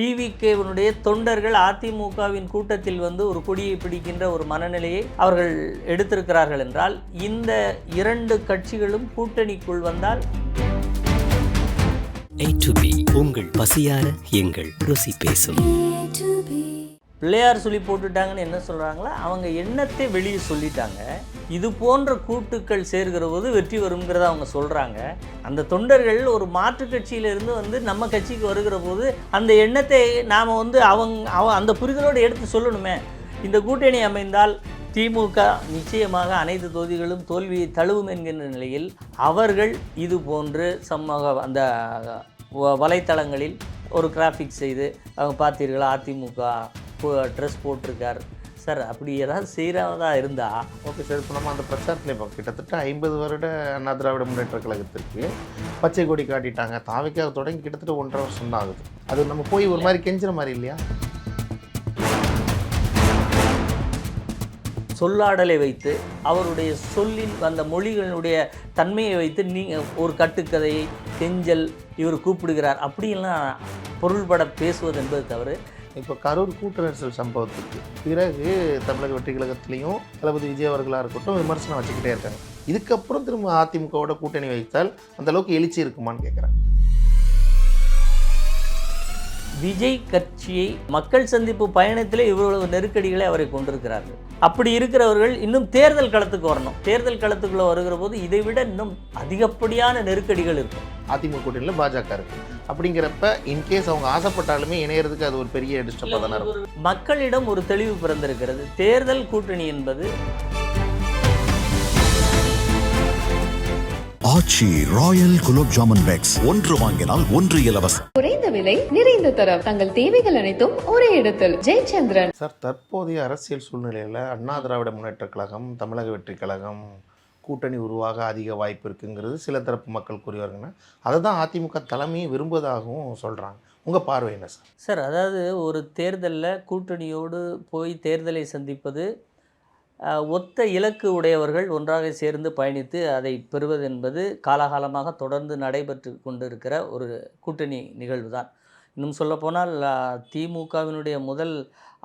டிவிகேவனுடைய தொண்டர்கள் அதிமுகவின் கூட்டத்தில் வந்து ஒரு கொடியை பிடிக்கின்ற ஒரு மனநிலையை அவர்கள் எடுத்திருக்கிறார்கள் என்றால் இந்த இரண்டு கட்சிகளும் கூட்டணிக்குள் வந்தால்? உங்கள் பசியார எங்கள் ருசி பேசும். பிள்ளையார் சொல்லி போட்டுட்டாங்கன்னு என்ன சொல்கிறாங்களோ அவங்க எண்ணத்தை வெளியே சொல்லிட்டாங்க. இது போன்ற கூட்டுக்கள் சேர்கிற போது வெற்றி வருங்கிறத அவங்க சொல்கிறாங்க அந்த தொண்டர்கள் ஒரு மாற்று கட்சியிலிருந்து வந்து நம்ம கட்சிக்கு வருகிற போது அந்த எண்ணத்தை நாம் வந்து அவங்க அவ அந்த புரிதலோடு எடுத்து சொல்லணுமே. இந்த கூட்டணி அமைந்தால் திமுக நிச்சயமாக அனைத்து தொகுதிகளும் தோல்வியை தழுவும் என்கின்ற நிலையில் அவர்கள் இது போன்று சமூக அந்த வ- வலைத்தளங்களில் ஒரு கிராஃபிக் செய்து அவங்க பார்த்தீர்களா அதிமுக ட்ரெஸ் போட்டிருக்கார். சார் அப்படி ஏதாவது செய்கிறதா இருந்தால் ஓகே சார் இப்போ நம்ம அந்த பிரச்சாரத்தில் இப்போ கிட்டத்தட்ட ஐம்பது வருட அண்ணா திராவிட முன்னேற்ற கழகத்திற்கு பச்சை கொடி காட்டிட்டாங்க. தாவைக்காக தொடங்கி கிட்டத்தட்ட ஒன்றரை வருஷம் தான் ஆகுது. அது நம்ம போய் ஒரு மாதிரி கெஞ்சுற மாதிரி இல்லையா? சொல்லாடலை வைத்து அவருடைய சொல்லின் அந்த மொழிகளுடைய தன்மையை வைத்து நீங்கள் ஒரு கட்டுக்கதையை கெஞ்சல் இவர் கூப்பிடுகிறார். அப்படியெல்லாம் பொருள்பட பேசுவது என்பது தவறு. இப்போ கரூர் கூட்ட நெரிசல் சம்பவத்துக்கு பிறகு தமிழக வெற்றி கழகத்திலையும் தளபதி விஜய் அவர்களாக இருக்கட்டும் விமர்சனம் வச்சுக்கிட்டே இருக்காங்க. இதுக்கப்புறம் திரும்ப அதிமுகவோட கூட்டணி வைத்தால் அந்த அளவுக்கு எழுச்சி இருக்குமான்னு கேட்குறேன் விஜய் கட்சியை மக்கள் சந்திப்பு பயணத்திலே இவ்வளவு நெருக்கடிகளை அவரை கொண்டிருக்கிறார்கள். அப்படி இருக்கிறவர்கள் இன்னும் தேர்தல் களத்துக்கு வரணும். தேர்தல் களத்துக்குள்ள வருகிற போது இதை விட இன்னும் அதிகப்படியான நெருக்கடிகள் இருக்கும். அதிமுக கூட்டணியில் பாஜக இருக்கு. அப்படிங்கிறப்ப இன்கேஸ் அவங்க ஆசைப்பட்டாலுமே இணையறதுக்கு அது ஒரு பெரிய டிஸ்டர்பாக தானே இருக்கும். மக்களிடம் ஒரு தெளிவு பிறந்திருக்கிறது. தேர்தல் கூட்டணி என்பது ஆச்சி ராயல் குலோப் ஜாமுன் பேக்ஸ். ஒன்று வாங்கினால் ஒன்று இலவசம். குறைந்த விலை நிறைந்த தரம். தங்கள் தேவைகள் அனைத்தும் ஒரே இடத்தில். ஜெயச்சந்திரன். சார் தற்போதைய அரசியல் சூழ்நிலையில் அண்ணா திராவிட முன்னேற்ற கழகம் தமிழக வெற்றி கழகம் கூட்டணி உருவாக அதிக வாய்ப்பு இருக்குங்கிறது சில தரப்பு மக்கள் கூறி வருங்கன்னா அதை தான் அதிமுக தலைமையை விரும்புவதாகவும் சொல்கிறாங்க உங்கள் பார்வை என்ன சார்? சார் அதாவது ஒரு தேர்தலில் கூட்டணியோடு போய் தேர்தலை சந்திப்பது ஒத்த இலக்கு உடையவர்கள் ஒன்றாக சேர்ந்து பயணித்து அதை பெறுவது என்பது காலகாலமாக தொடர்ந்து நடைபெற்று கொண்டிருக்கிற ஒரு கூட்டணி நிகழ்வு தான் இன்னும் சொல்லப்போனால் திமுகவினுடைய முதல்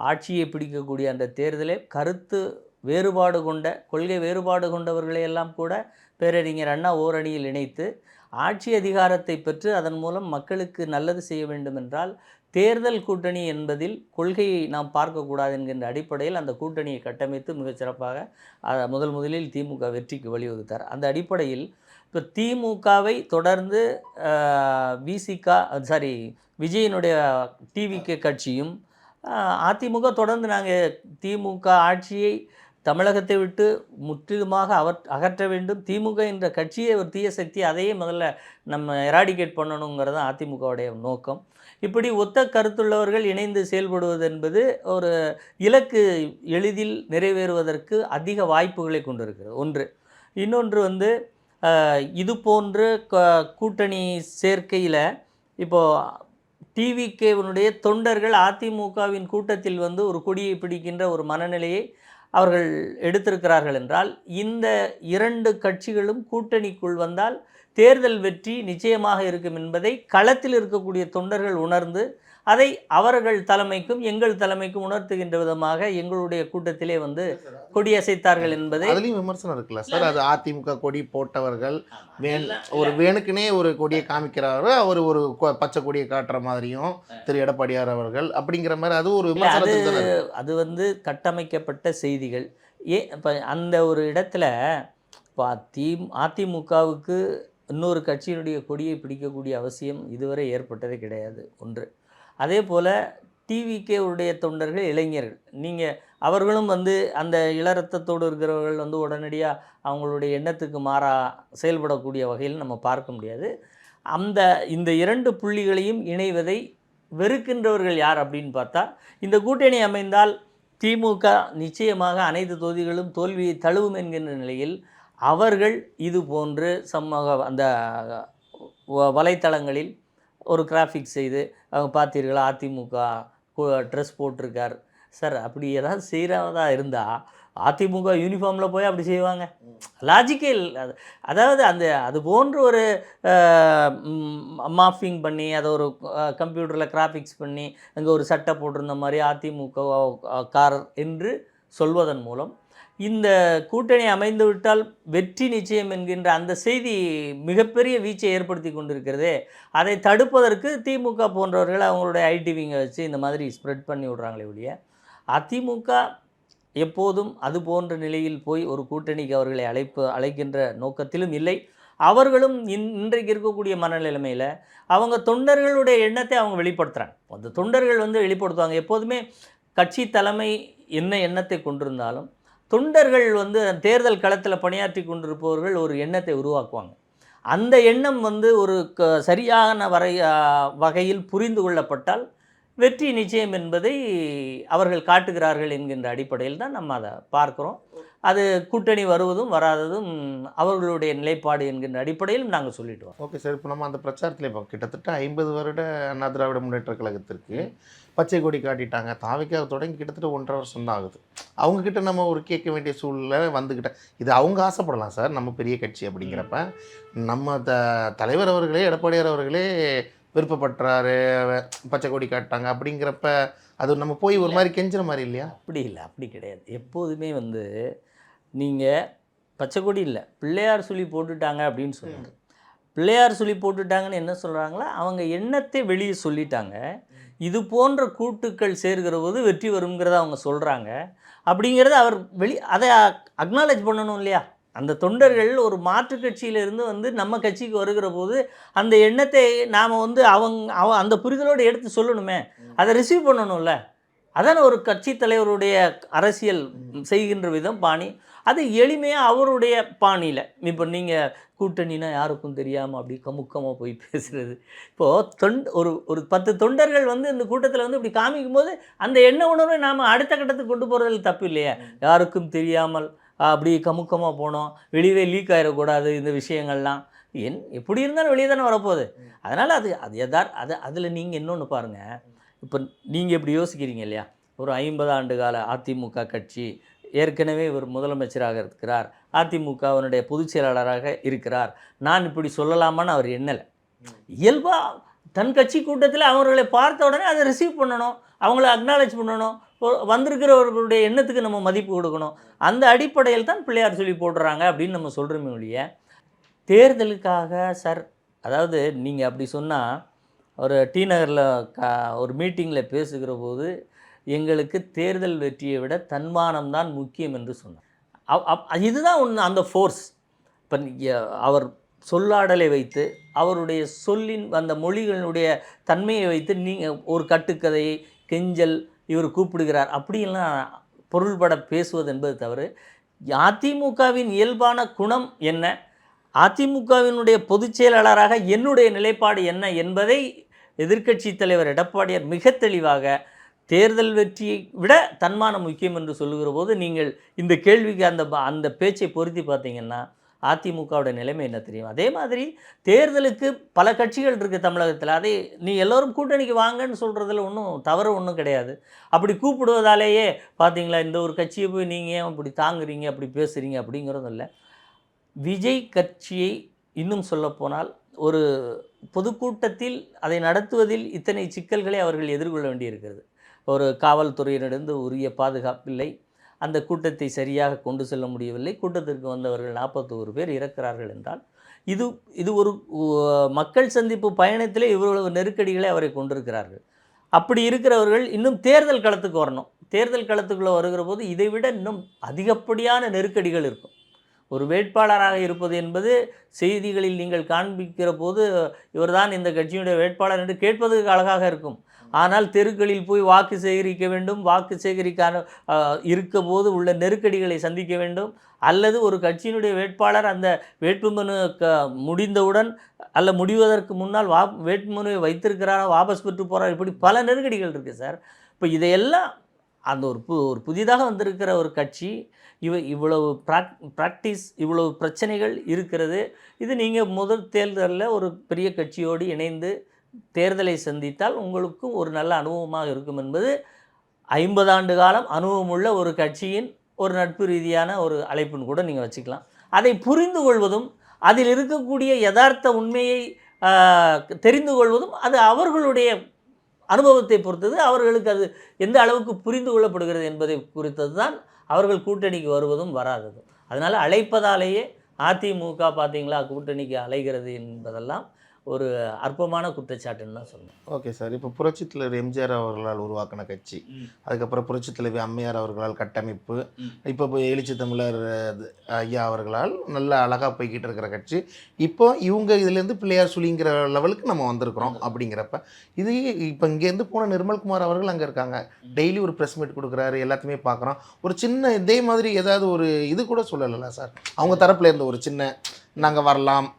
ஆட்சியை பிடிக்கக்கூடிய அந்த தேர்தலே கருத்து வேறுபாடு கொண்ட கொள்கை வேறுபாடு கொண்டவர்களையெல்லாம் கூட பேரறிஞர் அண்ணா ஓரணியில் இணைத்து ஆட்சி அதிகாரத்தை பெற்று அதன் மூலம் மக்களுக்கு நல்லது செய்ய வேண்டும் என்றால் தேர்தல் கூட்டணி என்பதில் கொள்கையை நாம் பார்க்கக்கூடாது என்கின்ற அடிப்படையில் அந்த கூட்டணியை கட்டமைத்து மிகச்சிறப்பாக முதல் முதலில் திமுக வெற்றிக்கு வழிவகுத்தார் அந்த அடிப்படையில் இப்போ திமுகவை தொடர்ந்து விசிகா சாரி விஜயனுடைய டிவிகே கட்சியும் அதிமுக தொடர்ந்து நாங்கள் திமுக ஆட்சியை தமிழகத்தை விட்டு முற்றிலுமாக அவர் அகற்ற வேண்டும். திமுக என்ற கட்சியே ஒரு தீய சக்தி அதையே முதல்ல நம்ம எராடிகேட் பண்ணணுங்கிறது தான் அதிமுகவுடைய நோக்கம். இப்படி ஒத்த கருத்துள்ளவர்கள் இணைந்து செயல்படுவது என்பது ஒரு இலக்கு எளிதில் நிறைவேறுவதற்கு அதிக வாய்ப்புகளை கொண்டிருக்கிறது. ஒன்று. இன்னொன்று வந்து இது போன்று க- கூட்டணி சேர்க்கையில் இப்போது டிவிகேவனுடைய தொண்டர்கள் அதிமுகவின் கூட்டத்தில் வந்து ஒரு கொடியை பிடிக்கின்ற ஒரு மனநிலையை அவர்கள் எடுத்திருக்கிறார்கள் என்றால் இந்த இரண்டு கட்சிகளும் கூட்டணிக்குள் வந்தால் தேர்தல் வெற்றி நிச்சயமாக இருக்கும் என்பதை களத்தில் இருக்கக்கூடிய தொண்டர்கள் உணர்ந்து அதை அவர்கள் தலைமைக்கும் எங்கள் தலைமைக்கும் உணர்த்துகின்ற விதமாக எங்களுடைய கூட்டத்திலே வந்து கொடியசைத்தார்கள் என்பதை அதுலேயும் விமர்சனம் இருக்குல்ல சார்? அது அதிமுக கொடி போட்டவர்கள் வேன் ஒரு வேணுக்குனே ஒரு கொடியை காமிக்கிறவர் அவர் ஒரு பச்சை கொடியை காட்டுற மாதிரியும் திரு எடப்பாடியார் அவர்கள் அப்படிங்கிற மாதிரி அது ஒரு அது. அது வந்து கட்டமைக்கப்பட்ட செய்திகள். ஏ இப்போ அந்த ஒரு இடத்துல இப்போ தி அதிமுகவுக்கு இன்னொரு கட்சியினுடைய கொடியை பிடிக்கக்கூடிய அவசியம் இதுவரை ஏற்பட்டதே கிடையாது. ஒன்று. அதே போல் டிவிக்கே உடைய தொண்டர்கள் இளைஞர்கள். நீங்கள் அவர்களும் வந்து அந்த இளரத்தத்தோடு இருக்கிறவர்கள் வந்து உடனடியாக அவங்களுடைய எண்ணத்துக்கு மாறா செயல்படக்கூடிய வகையில் நம்ம பார்க்க முடியாது. அந்த இந்த இரண்டு புள்ளிகளையும் இணைவதை வெறுக்கின்றவர்கள் யார் அப்படின்னு பார்த்தா இந்த கூட்டணி அமைந்தால் திமுக நிச்சயமாக அனைத்து தொகுதிகளும் தோல்வியை தழுவும் என்கின்ற நிலையில் அவர்கள் இது போன்று சமூக அந்த வ- வலைத்தளங்களில் ஒரு கிராஃபிக் செய்து அவங்க பார்த்தீர்களா அதிமுக ட்ரெஸ் போட்டிருக்கார். சார் அப்படி ஏதாவது செய்கிறதா இருந்தால் அதிமுக யூனிஃபார்மில் போய் அப்படி செய்வாங்க. லாஜிக்கே இல்லை. அது அதாவது அந்த அது போன்ற ஒரு மாஃபிங் பண்ணி அதை ஒரு கம்ப்யூட்டரில் கிராஃபிக்ஸ் பண்ணி அங்கே ஒரு சட்டை போட்டிருந்த மாதிரி அதிமுக கார் என்று சொல்வதன் மூலம் இந்த கூட்டணி அமைந்துவிட்டால் வெற்றி நிச்சயம் என்கின்ற அந்த செய்தி மிகப்பெரிய வீச்சை ஏற்படுத்தி கொண்டிருக்கிறது. அதை தடுப்பதற்கு திமுக போன்றவர்கள் அவங்களுடைய ஐடிவிங்கை வச்சு இந்த மாதிரி ஸ்ப்ரெட் பண்ணி விடுறாங்களே ஒழிய அதிமுக எப்போதும் அது போன்ற நிலையில் போய் ஒரு கூட்டணிக்கு அவர்களை அழைப்பு அழைக்கின்ற நோக்கத்திலும் இல்லை. அவர்களும் இன் இன்றைக்கு இருக்கக்கூடிய மனநிலைமையில் அவங்க தொண்டர்களுடைய எண்ணத்தை அவங்க வெளிப்படுத்துகிறாங்க அந்த தொண்டர்கள் வந்து வெளிப்படுத்துவாங்க. எப்போதுமே கட்சி தலைமை என்ன எண்ணத்தை கொண்டிருந்தாலும் தொண்டர்கள் வந்து தேர்தல் களத்தில் பணியாற்றி கொண்டிருப்பவர்கள் ஒரு எண்ணத்தை உருவாக்குவாங்க. அந்த எண்ணம் வந்து ஒரு க சரியான வரை வகையில் புரிந்து கொள்ளப்பட்டால் வெற்றி நிச்சயம் என்பதை அவர்கள் காட்டுகிறார்கள் என்கின்ற அடிப்படையில் தான் நம்ம அதை பார்க்குறோம். அது கூட்டணி வருவதும் வராததும் அவர்களுடைய நிலைப்பாடு என்கின்ற அடிப்படையில் நாங்கள் சொல்லிட்டு வரோம். ஓகே சார் இப்போ நம்ம அந்த பிரச்சாரத்தில் இப்போ கிட்டத்தட்ட ஐம்பது வருட அண்ணா திராவிட முன்னேற்ற கழகத்திற்கு பச்சை கொடி காட்டிட்டாங்க. தாவிக்காக தொடங்கி கிட்டத்தட்ட ஒன்றரை வருஷம் தான் ஆகுது. அவங்கக்கிட்ட நம்ம ஒரு கேட்க வேண்டிய சூழ்நிலை வந்துக்கிட்ட இது அவங்க ஆசைப்படலாம் சார் நம்ம பெரிய கட்சி அப்படிங்கிறப்ப. நம்ம த தலைவர் அவர்களே எடப்பாடியார் அவர்களே விருப்பப்பட்டாரு பச்சை கொடி காட்டாங்க அப்படிங்கிறப்ப அது நம்ம போய் ஒரு மாதிரி கெஞ்சுற மாதிரி இல்லையா? அப்படி இல்லை அப்படி கிடையாது. எப்போதுமே வந்து நீங்கள் பச்சை கொடி இல்லை பிள்ளையார் சொல்லி போட்டுட்டாங்க அப்படின்னு சொல்லுங்க. பிள்ளையார் சொல்லி போட்டுட்டாங்கன்னு என்ன சொல்கிறாங்களா அவங்க எண்ணத்தை வெளியே சொல்லிட்டாங்க. இது போன்ற கூட்டுக்கள் சேர்கிற போது வெற்றி வருங்கிறத அவங்க சொல்கிறாங்க அப்படிங்கிறத அவர் வெளி அதை அக்னாலேஜ் பண்ணணும் இல்லையா? அந்த தொண்டர்கள் ஒரு மாற்றுக் கட்சியிலிருந்து வந்து நம்ம கட்சிக்கு வருகிற போது அந்த எண்ணத்தை நாம் வந்து அவங்க அவ அந்த புரிதலோடு எடுத்து சொல்லணுமே. அதை ரிசீவ் பண்ணணும்ல. அதான ஒரு கட்சி தலைவருடைய அரசியல் செய்கின்ற விதம் பாணி. அது எளிமையாக அவருடைய பாணியில். இப்போ நீங்கள் கூட்டணினா யாருக்கும் தெரியாமல் அப்படி கமுக்கமாக போய் பேசுகிறது இப்போது தொண்ட் ஒரு ஒரு பத்து தொண்டர்கள் வந்து இந்த கூட்டத்தில் வந்து இப்படி காமிக்கும் போது அந்த எண்ண உணர்வை நாம் அடுத்த கட்டத்துக்கு கொண்டு போகிறதுல தப்பு இல்லையா. யாருக்கும் தெரியாமல் அப்படி கமுக்கமாக போனோம். வெளியவே லீக் ஆகிடக்கூடாது இந்த விஷயங்கள்லாம். என் எப்படி இருந்தாலும் வெளியே தானே வரப்போகுது. அதனால் அது அது எதார் அது அதில் நீங்கள் இன்னொன்று பாருங்கள் இப்போ நீங்கள் இப்படி யோசிக்கிறீங்க இல்லையா? ஒரு ஐம்பது ஆண்டு கால அதிமுக கட்சி ஏற்கனவே இவர் முதலமைச்சராக இருக்கிறார். அதிமுகவினுடைய பொதுச் செயலாளராக இருக்கிறார். நான் இப்படி சொல்லலாமான்னு அவர் எண்ணலை. இயல்பாக தன் கட்சி கூட்டத்தில் அவர்களை பார்த்த உடனே அதை ரிசீவ் பண்ணணும். அவங்கள அக்னாலேஜ் பண்ணணும். வந்திருக்கிறவர்களுடைய எண்ணத்துக்கு நம்ம மதிப்பு கொடுக்கணும். அந்த அடிப்படையில் தான் பிள்ளையார் சொல்லி போடுறாங்க அப்படின்னு நம்ம சொல்கிறோமே ஒழிய தேர்தலுக்காக சார் அதாவது நீங்கள் அப்படி சொன்னால் ஒரு டி நகரில் க ஒரு மீட்டிங்கில் பேசுகிற போது எங்களுக்கு தேர்தல் வெற்றியை விட தன்மானம் தான் முக்கியம் என்று சொன்னார். அப் இதுதான் ஒன்று அந்த ஃபோர்ஸ் இப்போ அவர் சொல்லாடலை வைத்து அவருடைய சொல்லின் அந்த மொழிகளினுடைய தன்மையை வைத்து நீங்கள் ஒரு கட்டுக்கதையை கெஞ்சல் இவர் கூப்பிடுகிறார். அப்படியெல்லாம் பொருள்பட பேசுவது என்பது தவறு. அதிமுகவின் இயல்பான குணம் என்ன? அதிமுகவினுடைய பொதுச் செயலாளராக என்னுடைய நிலைப்பாடு என்ன என்பதை எதிர்க்கட்சி தலைவர் எடப்பாடியார் மிக தெளிவாக தேர்தல் வெற்றியை விட தன்மானம் முக்கியம் என்று சொல்லுகிற போது நீங்கள் இந்த கேள்விக்கு அந்த ப- அந்த பேச்சை பொருத்தி பார்த்தீங்கன்னா அதிமுகவோட நிலைமை என்ன தெரியும்? அதே மாதிரி தேர்தலுக்கு பல கட்சிகள் இருக்குது தமிழகத்தில். அதை நீ எல்லோரும் கூட்டணிக்கு வாங்கன்னு சொல்கிறதுல ஒன்றும் தவறு ஒன்றும் கிடையாது. அப்படி கூப்பிடுவதாலேயே பார்த்தீங்களா இந்த ஒரு கட்சியை போய் நீங்கள் ஏன் அப்படி தாங்குறீங்க அப்படி பேசுகிறீங்க அப்படிங்கிறதும் இல்லை. விஜய் கட்சியை இன்னும் சொல்லப்போனால் ஒரு பொதுக்கூட்டத்தில் அதை நடத்துவதில் இத்தனை சிக்கல்களை அவர்கள் எதிர்கொள்ள வேண்டியிருக்கிறது. ஒரு காவல்துறையினரிடம் உரிய பாதுகாப்பில்லை. அந்த கூட்டத்தை சரியாக கொண்டு செல்ல முடியவில்லை. கூட்டத்திற்கு வந்தவர்கள் நாற்பத்தோரு பேர் இறக்கிறார்கள் என்றால் இது இது ஒரு மக்கள் சந்திப்பு பயணத்திலே இவ்வளவு நெருக்கடிகளை அவரை கொண்டிருக்கிறார்கள். அப்படி இருக்கிறவர்கள் இன்னும் தேர்தல் களத்துக்கு வரணும். தேர்தல் களத்துக்குள்ளே வருகிற போது இதை விட இன்னும் அதிகப்படியான நெருக்கடிகள் இருக்கும். ஒரு வேட்பாளராக இருப்பது என்பது செய்திகளில் நீங்கள் காண்பிக்கிற போது இவர்தான் இந்த கட்சியுடைய வேட்பாளர் என்று கேட்பதற்கு அழகாக இருக்கும். ஆனால் தெருக்களில் போய் வாக்கு சேகரிக்க வேண்டும் வாக்கு சேகரிக்க இருக்க போது உள்ள நெருக்கடிகளை சந்திக்க வேண்டும். அல்லது ஒரு கட்சியினுடைய வேட்பாளர் அந்த வேட்புமனு க முடிந்தவுடன் அல்ல முடிவதற்கு முன்னால் வா வேட்புமனுவை வைத்திருக்கிறாரா வாபஸ் பெற்று போகிறார் இப்படி பல நெருக்கடிகள் இருக்குது சார். இப்போ இதையெல்லாம் அந்த ஒரு பு ஒரு புதிதாக வந்திருக்கிற ஒரு கட்சி இவ இவ்வளவு ப்ராக் ப்ராக்டிஸ் இவ்வளவு பிரச்சனைகள் இருக்கிறது. இது நீங்கள் முதல் தேர்தலில் ஒரு பெரிய கட்சியோடு இணைந்து தேர்தலை சந்தித்தால் உங்களுக்கும் ஒரு நல்ல அனுபவமாக இருக்கும் என்பது ஐம்பது ஆண்டு காலம் அனுபவமுள்ள ஒரு கட்சியின் ஒரு நட்பு ரீதியான ஒரு அழைப்புன்னு கூட நீங்கள் வச்சுக்கலாம். அதை புரிந்து கொள்வதும் அதில் இருக்கக்கூடிய யதார்த்த உண்மையை தெரிந்து கொள்வதும் அது அவர்களுடைய அனுபவத்தை பொறுத்தது. அவர்களுக்கு அது எந்த அளவுக்கு புரிந்து கொள்ளப்படுகிறது என்பதை குறித்தது தான் அவர்கள் கூட்டணிக்கு வருவதும் வராததும் அதனால் அழைப்பதாலேயே அதிமுக பார்த்தீங்களா கூட்டணிக்கு அலைகிறது என்பதெல்லாம் ஒரு அற்பமான குற்றச்சாட்டுன்னு தான் சொல்லணும். Okay sir. இப்போ புரட்சித் தலைவர் எம்ஜிஆர் அவர்களால் உருவாக்கின கட்சி. அதுக்கப்புறம் புரட்சித் தலைவி அம்மையார் அவர்களால் கட்டமைப்பு. இப்போ இப்போ எழுச்சி தமிழர் ஐயா அவர்களால் நல்ல அழகாக போய்கிட்டு இருக்கிற கட்சி. இப்போ இவங்க இதுலேருந்து பிள்ளையார் சுழிங்கிற லெவலுக்கு நம்ம வந்திருக்கிறோம் அப்படிங்கிறப்ப இது இப்போ இங்கேருந்து போன நிர்மல்குமார் அவர்கள் அங்கே இருக்காங்க. டெய்லி ஒரு ப்ரெஸ் மீட் கொடுக்குறாரு எல்லாத்தையுமே பார்க்குறோம் ஒரு சின்ன இதே மாதிரி ஏதாவது ஒரு இது கூட சொல்லலைல்ல சார். அவங்க தரப்புல இருந்த ஒரு சின்ன நாங்கள் வரலாம்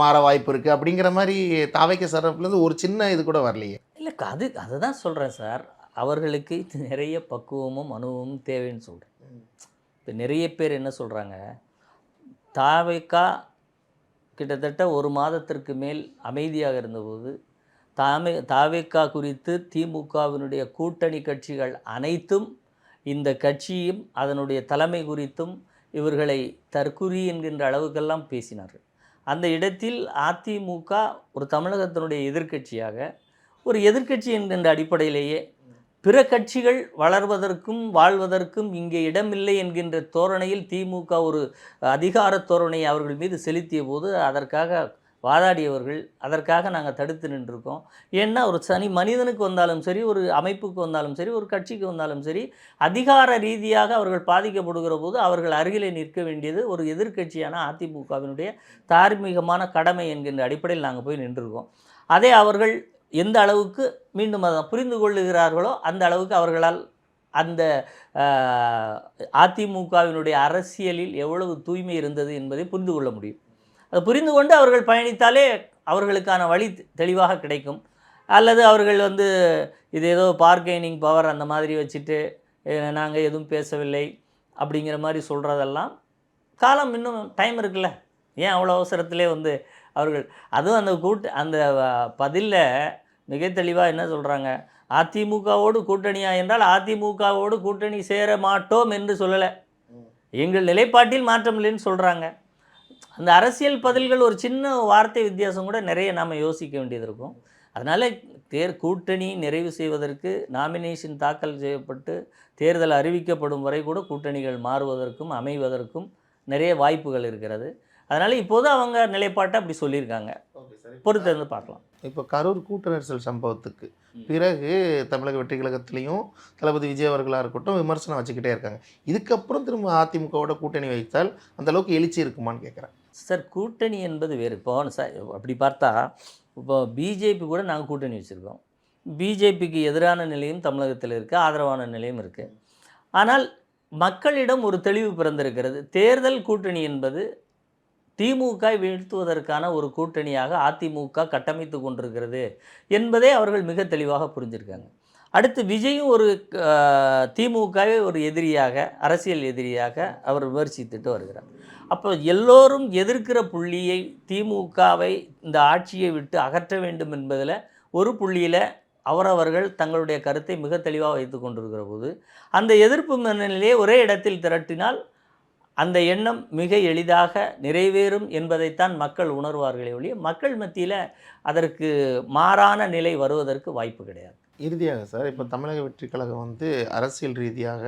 மாற வாய்ப்பு இருக்குது அப்படிங்கிற மாதிரி தாவைக்க சரப்புலேருந்து ஒரு சின்ன இது கூட வரலையே. இல்லை அது அதை தான் சொல்கிறேன் சார். அவர்களுக்கு நிறைய பக்குவமும் அனுபவமும் தேவைன்னு சொல்கிறேன் இப்போ நிறைய பேர் என்ன சொல்கிறாங்க தாவைக்கா கிட்டத்தட்ட ஒரு மாதத்திற்கு மேல் அமைதியாக இருந்தபோது தாமே தாவேக்கா குறித்து திமுகவினுடைய கூட்டணி கட்சிகள் அனைத்தும் இந்த கட்சியும் அதனுடைய தலைமை குறித்தும் இவர்களை தற்குறி என்கின்ற அளவுக்கெல்லாம் பேசினார்கள். அந்த இடத்தில் அதிமுக ஒரு தமிழகத்தினுடைய எதிர்க்கட்சியாக ஒரு எதிர்க்கட்சி என்கின்ற அடிப்படையிலேயே பிற கட்சிகள் வளர்வதற்கும் வாழ்வதற்கும் இங்கே இடமில்லை என்கின்ற தோரணையில் திமுக ஒரு அதிகார தோரணையை அவர்கள் மீது செலுத்திய போது அதற்காக வாதாடியவர்கள் அதற்காக நாங்கள் தடுத்து நின்றுருக்கோம். ஏன்னா ஒரு சனி மனிதனுக்கு வந்தாலும் சரி ஒரு அமைப்புக்கு வந்தாலும் சரி ஒரு கட்சிக்கு வந்தாலும் சரி அதிகார ரீதியாக அவர்கள் பாதிக்கப்படுகிற போது அவர்கள் அருகிலே நிற்க வேண்டியது ஒரு எதிர்க்கட்சியான அதிமுகவினுடைய தார்மீகமான கடமை என்கின்ற அடிப்படையில் நாங்கள் போய் நின்றுருக்கோம். அதே அவர்கள் எந்த அளவுக்கு மீண்டும் அதை புரிந்து கொள்ளுகிறார்களோ அந்த அளவுக்கு அவர்களால் அந்த அதிமுகவினுடைய அரசியலில் எவ்வளவு தூய்மை இருந்தது என்பதை புரிந்து கொள்ள முடியும். அதை புரிந்து கொண்டு அவர்கள் பயணித்தாலே அவர்களுக்கான வழி தெளிவாக கிடைக்கும். அல்லது அவர்கள் வந்து இது ஏதோ பார்கெனிங் பவர் அந்த மாதிரி வச்சுட்டு நாங்கள் எதுவும் பேசவில்லை அப்படிங்கிற மாதிரி சொல்கிறதெல்லாம் காலம் இன்னும் டைம் இருக்குல்ல. ஏன் அவ்வளோ அவசரத்திலே வந்து அவர்கள் அதுவும் அந்த கூட்டு அந்த பதிலில் மிக தெளிவாக என்ன சொல்கிறாங்க அதிமுகவோடு கூட்டணியா என்றால் அதிமுகவோடு கூட்டணி சேர மாட்டோம் என்று சொல்லலை. எங்கள் நிலைப்பாட்டில் மாற்றம் இல்லைன்னு சொல்கிறாங்க அந்த அரசியல் பதில்கள் ஒரு சின்ன வார்த்தை வித்தியாசம் கூட நிறைய நாம் யோசிக்க வேண்டியது இருக்கும். அதனால் தேர் கூட்டணி நிறைவு செய்வதற்கு நாமினேஷன் தாக்கல் செய்யப்பட்டு தேர்தல் அறிவிக்கப்படும் வரை கூட கூட்டணிகள் மாறுவதற்கும் அமைவதற்கும் நிறைய வாய்ப்புகள் இருக்கிறது. அதனால் இப்போது அவங்க நிலைப்பாட்டை அப்படி சொல்லியிருக்காங்க. பொறுத்திருந்து பார்க்கலாம். இப்போ கரூர் கூட்ட நெரிசல் சம்பவத்துக்கு பிறகு தமிழக வெற்றி கழகத்திலையும் தளபதி விஜய் அவர்களாக இருக்கட்டும் விமர்சனம் வச்சுக்கிட்டே இருக்காங்க. இதுக்கப்புறம் திரும்ப அதிமுகவோட கூட்டணி வைத்தால் அந்த அளவுக்கு எழுச்சி இருக்குமான்னு கேட்குறேன் சார் கூட்டணி என்பது வேறு. இப்போ சார் அப்படி பார்த்தா இப்போ பிஜேபி கூட நாங்கள் கூட்டணி வச்சுருக்கோம். பிஜேபிக்கு எதிரான நிலையும் தமிழகத்தில் இருக்குது ஆதரவான நிலையும் இருக்குது ஆனால் மக்களிடம் ஒரு தெளிவு பிறந்திருக்கிறது. தேர்தல் கூட்டணி என்பது திமுக வீழ்த்துவதற்கான ஒரு கூட்டணியாக அதிமுக கட்டமைத்து கொண்டிருக்கிறது என்பதை அவர்கள் மிக தெளிவாக புரிஞ்சிருக்காங்க. அடுத்து விஜயும் ஒரு திமுகவை ஒரு எதிரியாக அரசியல் எதிரியாக அவர் விமர்சித்துட்டு வருகிறார். அப்போ எல்லோரும் எதிர்க்கிற புள்ளியை திமுகவை இந்த ஆட்சியை விட்டு அகற்ற வேண்டும் என்பதில் ஒரு புள்ளியில் அவரவர்கள் தங்களுடைய கருத்தை மிக தெளிவாக வைத்து கொண்டிருக்கிற போது அந்த எதிர்ப்பு மனநிலையை ஒரே இடத்தில் திரட்டினால் அந்த எண்ணம் மிக எளிதாக நிறைவேறும் என்பதைத்தான் மக்கள் உணர்வார்களே ஒழிய மக்கள் மத்தியில் அதற்கு மாறான நிலை வருவதற்கு வாய்ப்பு கிடையாது. இறுதியாக சார் இப்போ தமிழக வெற்றி கழகம் வந்து அரசியல் ரீதியாக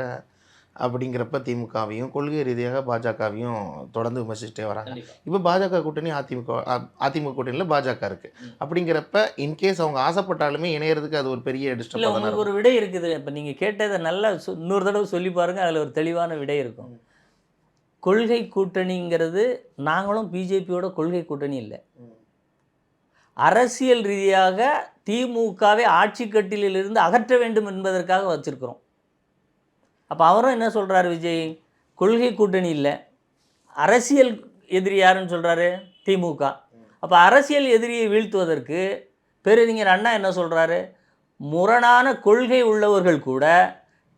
அப்படிங்கிறப்ப திமுகவையும் கொள்கை ரீதியாக பாஜகவையும் தொடர்ந்து விமர்சிச்சுட்டே வராங்க. இப்போ பாஜக கூட்டணி அதிமுக அதிமுக கூட்டணியில் பாஜக இருக்குது அப்படிங்கிறப்ப இன்கேஸ் அவங்க ஆசைப்பட்டாலுமே இணையறதுக்கு அது ஒரு பெரிய டிஸ்டர்ப் ஒரு விடை இருக்குது. இப்போ நீங்கள் கேட்டதை நல்லா இன்னொரு தடவை சொல்லி பாருங்கள் அதில் ஒரு தெளிவான விடை இருக்கும். கொள்கை கூட்டணிங்கிறது நாங்களும் பிஜேபியோட கொள்கை கூட்டணி இல்லை. அரசியல் ரீதியாக திமுகவை ஆட்சி கட்டிலிருந்து அகற்ற வேண்டும் என்பதற்காக வச்சிருக்கிறோம். அப்போ அவரும் என்ன சொல்கிறார் விஜய்? கொள்கை கூட்டணி இல்லை. அரசியல் எதிரி யாருன்னு சொல்கிறாரு திமுக. அப்போ அரசியல் எதிரியை வீழ்த்துவதற்கு பேரறிஞர் அண்ணா என்ன சொல்கிறாரு முரணான கொள்கை உள்ளவர்கள் கூட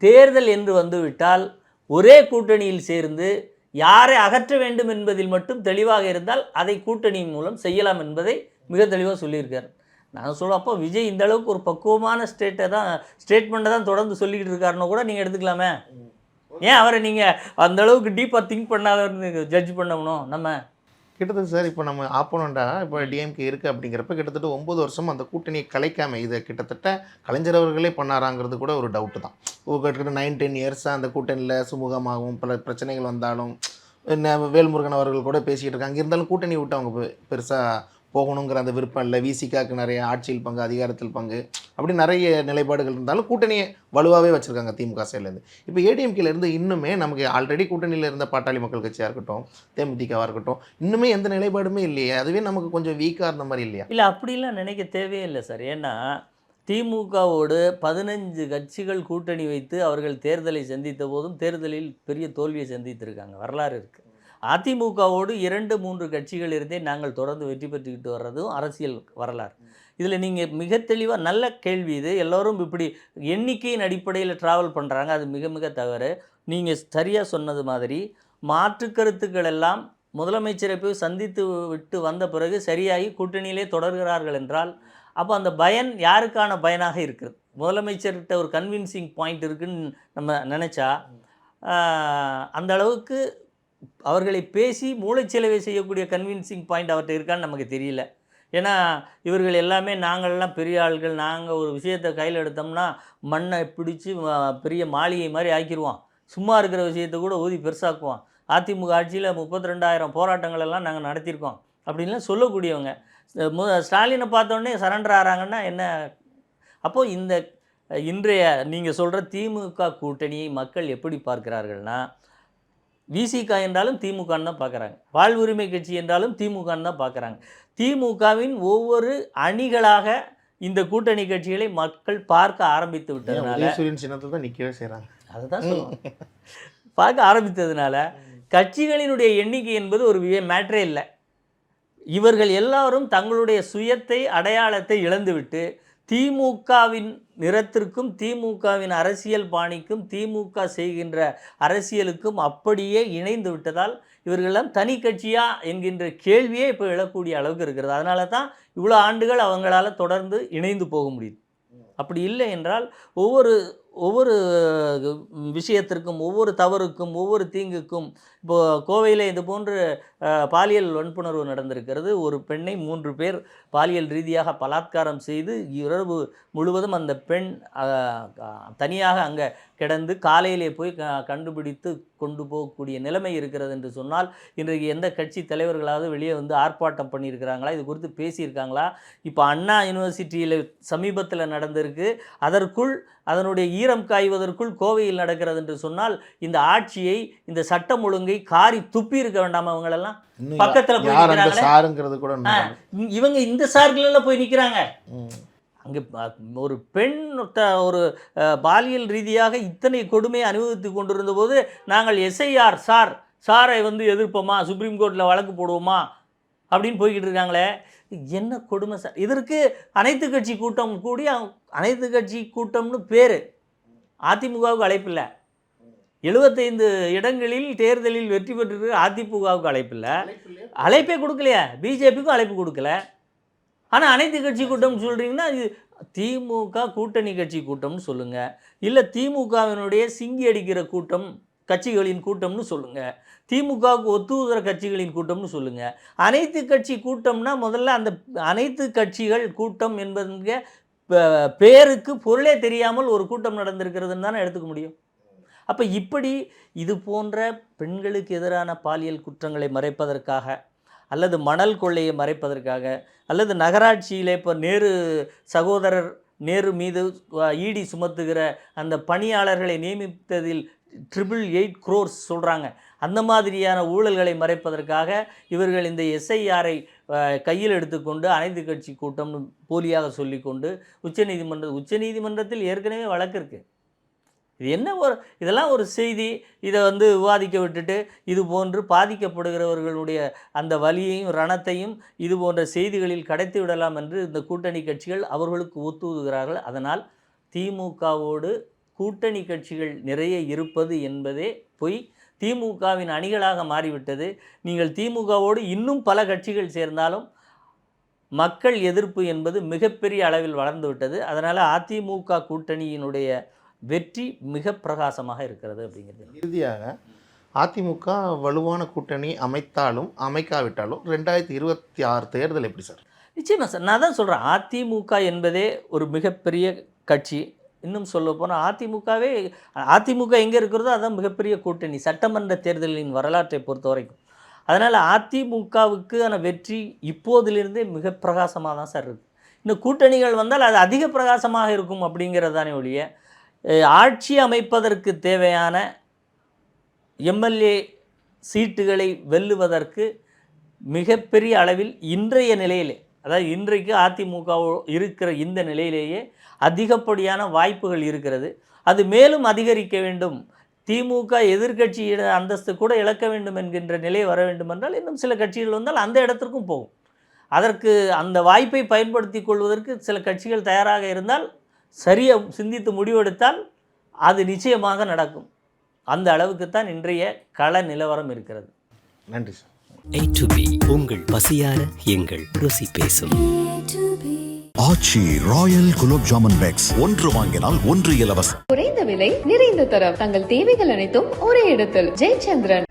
தேர்தல் என்று வந்துவிட்டால் ஒரே கூட்டணியில் சேர்ந்து யாரை அகற்ற வேண்டும் என்பதில் மட்டும் தெளிவாக இருந்தால் அதை கூட்டணியின் மூலம் செய்யலாம் என்பதை மிக தெளிவாக சொல்லியிருக்கார். நான் சொல்லுவேன் அப்போ விஜய் இந்த அளவுக்கு ஒரு பக்குவமான ஸ்டேட்டை தான் ஸ்டேட்மெண்ட்டை தான் தொடர்ந்து சொல்லிக்கிட்டு இருக்காருன்னு கூட நீங்கள் எடுத்துக்கலாமே? ஏன் அவரை நீங்கள் அந்த அளவுக்கு டீப்பாக திங்க் பண்ணாதன்னு ஜட்ஜ் பண்ணணும் நம்ம? கிட்டத்தட்ட சார் இப்போ நம்ம ஆப்போனண்டா இப்போ டிஎம்கே இருக்குது அப்படிங்கிறப்ப கிட்டத்தட்ட ஒம்பது வருஷம் அந்த கூட்டணியை கலைக்காம இதை கிட்டத்தட்ட கலைஞர் அவர்களே பண்ணாராங்கிறது கூட ஒரு டவுட்டு தான். கிட்டத்தட்ட நைன் டென் இயர்ஸாக அந்த கூட்டணியில் சுமூகமாகவும் பல பிரச்சனைகள் வந்தாலும் வேல்முருகன் அவர்கள் கூட பேசிக்கிட்டு இருக்காங்க. இருந்தாலும் கூட்டணி விட்டு அவங்க பெருசாக போகணுங்கிற அந்த விருப்பம் இல்லை. விசிகாக்கு நிறைய ஆட்சியில் பங்கு அதிகாரத்தில் பங்கு அப்படி நிறைய நிலைப்பாடுகள் இருந்தாலும் கூட்டணியை வலுவாகவே வச்சுருக்காங்க திமுக சைட்லேருந்து. இப்போ ஏடிஎம்கேலேருந்து இன்னுமே நமக்கு ஆல்ரெடி கூட்டணியில் இருந்த பாட்டாளி மக்கள் கட்சியாக இருக்கட்டும் தேமுதிகவாக இருக்கட்டும் இன்னுமே எந்த நிலைப்பாடுமே இல்லையே. அதுவே நமக்கு கொஞ்சம் வீக்காக இருந்த மாதிரி இல்லையா? இல்லை அப்படிலாம் நினைக்க தேவையே இல்லை சார். ஏன்னா திமுகவோடு பதினஞ்சு கட்சிகள் கூட்டணி வைத்து அவர்கள் தேர்தலை சந்தித்த போதும் தேர்தலில் பெரிய தோல்வியை சந்தித்திருக்காங்க. வரலாறு இருக்குது அதிமுகவோடு இரண்டு மூன்று கட்சிகள் இருந்தே நாங்கள் தொடர்ந்து வெற்றி பெற்றுக்கிட்டு வர்றதும் அரசியல் வரலாறு. இதில் நீங்கள் மிக தெளிவாக நல்ல கேள்வி இது. எல்லோரும் இப்படி எண்ணிக்கையின் அடிப்படையில் ட்ராவல் பண்ணுறாங்க அது மிக மிக தவறு. நீங்கள் சரியாக சொன்னது மாதிரி மாற்று கருத்துக்கள் எல்லாம் முதலமைச்சரை போய் சந்தித்து விட்டு வந்த பிறகு சரியாகி கூட்டணியிலே தொடர்கிறார்கள் என்றால் அப்போ அந்த பயன் யாருக்கான பயனாக இருக்கிறது முதலமைச்சர்கிட்ட ஒரு கன்வின்சிங் பாயிண்ட் இருக்குன்னு நம்ம நினச்சா அந்த அளவுக்கு அவர்களை பேசி மூளைச்செலவை செய்யக்கூடிய கன்வின்சிங் பாயிண்ட் அவர்கிட்ட இருக்கான்னு நமக்கு தெரியல. ஏன்னா இவர்கள் எல்லாமே நாங்கள்லாம் பெரிய ஆள்கள் நாங்கள் ஒரு விஷயத்தை கையில் எடுத்தோம்னா மண்ணை பிடிச்சி பெரிய மாளிகை மாதிரி ஆக்கிடுவோம் சும்மா இருக்கிற விஷயத்தை கூட ஊதி பெருசாக்குவோம் அதிமுக ஆட்சியில் முப்பத்தி ரெண்டாயிரம் போராட்டங்கள் எல்லாம் நாங்கள் நடத்தியிருக்கோம். அப்படின்லாம் சொல்லக்கூடியவங்க. மு ஸ்டாலினை பார்த்தோன்னே சரண்டர் ஆகிறாங்கன்னா என்ன? அப்போது இந்த இன்றைய நீங்கள் சொல்கிற திமுக கூட்டணியை மக்கள் எப்படி பார்க்கிறார்கள்னா விசிக என்றாலும் திமுகன்னு தான் பார்க்குறாங்க. வாழ்வுரிமை கட்சி என்றாலும் திமுகன்னு தான் பார்க்குறாங்க. திமுகவின் ஒவ்வொரு அணிகளாக இந்த கூட்டணி கட்சிகளை மக்கள் பார்க்க ஆரம்பித்து விட்டதுனால சின்னத்தில் தான் நிற்கவே செய்கிறாங்க அதுதான் சொல்லுவோம் பார்க்க ஆரம்பித்ததுனால கட்சிகளினுடைய எண்ணிக்கை என்பது ஒரு மேட்ரே இல்லை. இவர்கள் எல்லாரும் தங்களுடைய சுயத்தை அடையாளத்தை இழந்துவிட்டு திமுகவின் நிறத்திற்கும் திமுகவின் அரசியல் பாணிக்கும் திமுக செய்கின்ற அரசியலுக்கும் அப்படியே இணைந்து விட்டதால் இவர்களெல்லாம் தனி கட்சியா என்கின்ற கேள்வியே இப்போ எழக்கூடிய அளவுக்கு இருக்கிறது. அதனால தான் இவ்வளோ ஆண்டுகள் அவங்களால் தொடர்ந்து இணைந்து போக முடியுது. அப்படி இல்லை என்றால் ஒவ்வொரு ஒவ்வொரு விஷயத்திற்கும் ஒவ்வொரு தவறுக்கும் ஒவ்வொரு தீங்குக்கும் இப்போது கோவையில் இது போன்று பாலியல் வன்புணர்வு நடந்திருக்கிறது. ஒரு பெண்ணை மூன்று பேர் பாலியல் ரீதியாக பலாத்காரம் செய்து இரவு முழுவதும் அந்த பெண் தனியாக அங்கே கிடந்து காலையிலே போய் க கண்டுபிடித்து கொண்டு போகக்கூடிய நிலைமை இருக்கிறது என்று சொன்னால் இன்றைக்கு எந்த கட்சி தலைவர்களாவது வெளியே வந்து ஆர்ப்பாட்டம் பண்ணியிருக்கிறாங்களா? இது குறித்து பேசியிருக்காங்களா? இப்போ அண்ணா யூனிவர்சிட்டியில் சமீபத்தில் நடந்திருக்கு. அதற்குள் அதனுடைய ஈரம் காய்வதற்குள் கோவையில் நடக்கிறது என்று சொன்னால் இந்த ஆட்சியை இந்த சட்டம் ஒழுங்கை காரி துப்பி இருக்க வேண்டாமா அவங்களெல்லாம்? பக்கத்துல யார் அந்த. சாருங்கிறது கூட இவங்க இந்த சார்களில் போய் நிற்கிறாங்க. அங்கே ஒரு பெண் ஒரு பாலியல் ரீதியாக இத்தனை கொடுமையை அனுபவித்து கொண்டிருந்த போது நாங்கள் எஸ்ஐஆர் சார் சாரை வந்து எதிர்ப்போமா? சுப்ரீம் கோர்ட்டில் வழக்கு போடுவோமா? அப்படின்னு போய்கிட்டு இருக்காங்களே. என்ன கொடுமை சார்? இதற்கு அனைத்து கட்சி கூட்டம் கூடி அனைத்து கட்சி கூட்டம்னு பேர். அதிமுகவுக்கு அழைப்பில்லை எழுபத்தைந்து இடங்களில் தேர்தலில் வெற்றி பெற்று அதிமுகவுக்கு அழைப்பில்லை. அழைப்பே கொடுக்கலையா. பிஜேபிக்கும் அழைப்பு கொடுக்கல. ஆனால் அனைத்து கட்சி கூட்டம் சொல்கிறீங்கன்னா இது திமுக கூட்டணி கட்சி கூட்டம்னு சொல்லுங்கள் இல்லை திமுகவினுடைய சிங்கி அடிக்கிற கூட்டம் கட்சிகளின் கூட்டம்னு சொல்லுங்கள் திமுகவுக்கு ஒத்துதர கட்சிகளின் கூட்டம்னு சொல்லுங்கள் அனைத்து கட்சி கூட்டம்னா முதல்ல அந்த அனைத்து கட்சிகள் கூட்டம் என்பதுங்க பேருக்கு பொருளே தெரியாமல் ஒரு கூட்டம் நடந்திருக்கிறதுன்னு தானே எடுத்துக்க முடியும். அப்போ இப்படி இது போன்ற பெண்களுக்கு எதிரான பாலியல் குற்றங்களை மறைப்பதற்காக அல்லது மணல் கொள்ளையை மறைப்பதற்காக அல்லது நகராட்சியில் இப்போ நேரு சகோதரர் நேரு மீது ஈடி சுமத்துகிற அந்த பணியாளர்களை நியமித்ததில் ட்ரிபிள் எயிட் க்ரோர்ஸ் சொல்கிறாங்க அந்த மாதிரியான ஊழல்களை மறைப்பதற்காக இவர்கள் இந்த எஸ்ஐஆரை கையில் எடுத்துக்கொண்டு அனைத்து கட்சி கூட்டம்னு போலியாக சொல்லிக்கொண்டு உச்சநீதிமன்ற உச்சநீதிமன்றத்தில் ஏற்கனவே வழக்கு இருக்குது இது என்ன ஒரு இதெல்லாம் ஒரு செய்தி. இதை வந்து விவாதிக்க விட்டுட்டு இது போன்று பாதிக்கப்படுகிறவர்களுடைய அந்த வலியையும் ரணத்தையும் இது போன்ற செய்திகளில் கடத்தி விடலாம் என்று இந்த கூட்டணி கட்சிகள் அவர்களுக்கு ஊத்துகிறார்கள் அதனால் திமுகவோடு கூட்டணி கட்சிகள் நிறைய இருப்பது என்பதே பொய். திமுகவின் அணிகளாக மாறிவிட்டது. நீங்கள் திமுகவோடு இன்னும் பல கட்சிகள் சேர்ந்தாலும் மக்கள் எதிர்ப்பு என்பது மிகப்பெரிய அளவில் வளர்ந்து விட்டது. அதனால் அதிமுக கூட்டணியினுடைய வெற்றி மிக பிரகாசமாக இருக்கிறது அப்படிங்கிறது. இறுதியாக அதிமுக வலுவான கூட்டணி அமைத்தாலும் அமைக்காவிட்டாலும் ரெண்டாயிரத்தி இருபத்தி ஆறு தேர்தல் எப்படி சார்? நிச்சயமா சார். நான் தான் சொல்கிறேன் அதிமுக என்பதே ஒரு மிகப்பெரிய கட்சி. இன்னும் சொல்ல போனால் அதிமுகவே அதிமுக எங்கே இருக்கிறதோ அதான் மிகப்பெரிய கூட்டணி. சட்டமன்ற தேர்தலின் வரலாற்றை பொறுத்த வரைக்கும். அதனால் அதிமுகவுக்கான வெற்றி இப்போதிலிருந்தே மிக பிரகாசமாக தான் சார் இருக்குது இன்னும் கூட்டணிகள் வந்தால் அது அதிக பிரகாசமாக இருக்கும் அப்படிங்கிறது தானே ஒழிய ஆட்சி அமைப்பதற்கு தேவையான எம்எல்ஏ சீட்டுகளை வெல்லுவதற்கு மிகப்பெரிய அளவில் இன்றைய நிலையிலே அதாவது இன்றைக்கு அதிமுக இருக்கிற இந்த நிலையிலேயே அதிகப்படியான வாய்ப்புகள் இருக்கிறது. அது மேலும் அதிகரிக்க வேண்டும். திமுக எதிர்க்கட்சி அந்தஸ்து கூட இழக்க வேண்டும் என்கின்ற நிலை வர வேண்டும் என்றால் இன்னும் சில கட்சிகள் வந்தால் அந்த இடத்திற்கும் போகும். அதற்கு அந்த வாய்ப்பை பயன்படுத்தி கொள்வதற்கு சில கட்சிகள் தயாராக இருந்தால் சரியாக சிந்தித்து முடிவெடுத்தால் அது நிச்சயமாக நடக்கும். அந்த அளவுக்குத்தான் இன்றைய கள நிலவரம் இருக்கிறது. நன்றி சார். A to B உங்கள் பசியார எங்கள் ருசி பேசும். ஆச்சி ராயல் குலோப் ஜாமுன் பேக்ஸ் ஒன்று வாங்கினால் ஒன்று இலவசம். குறைந்த விலை நிறைந்த தரம். தங்கள் தேவைகள் அனைத்தும் ஒரே இடத்தில். ஜெயச்சந்திரன்.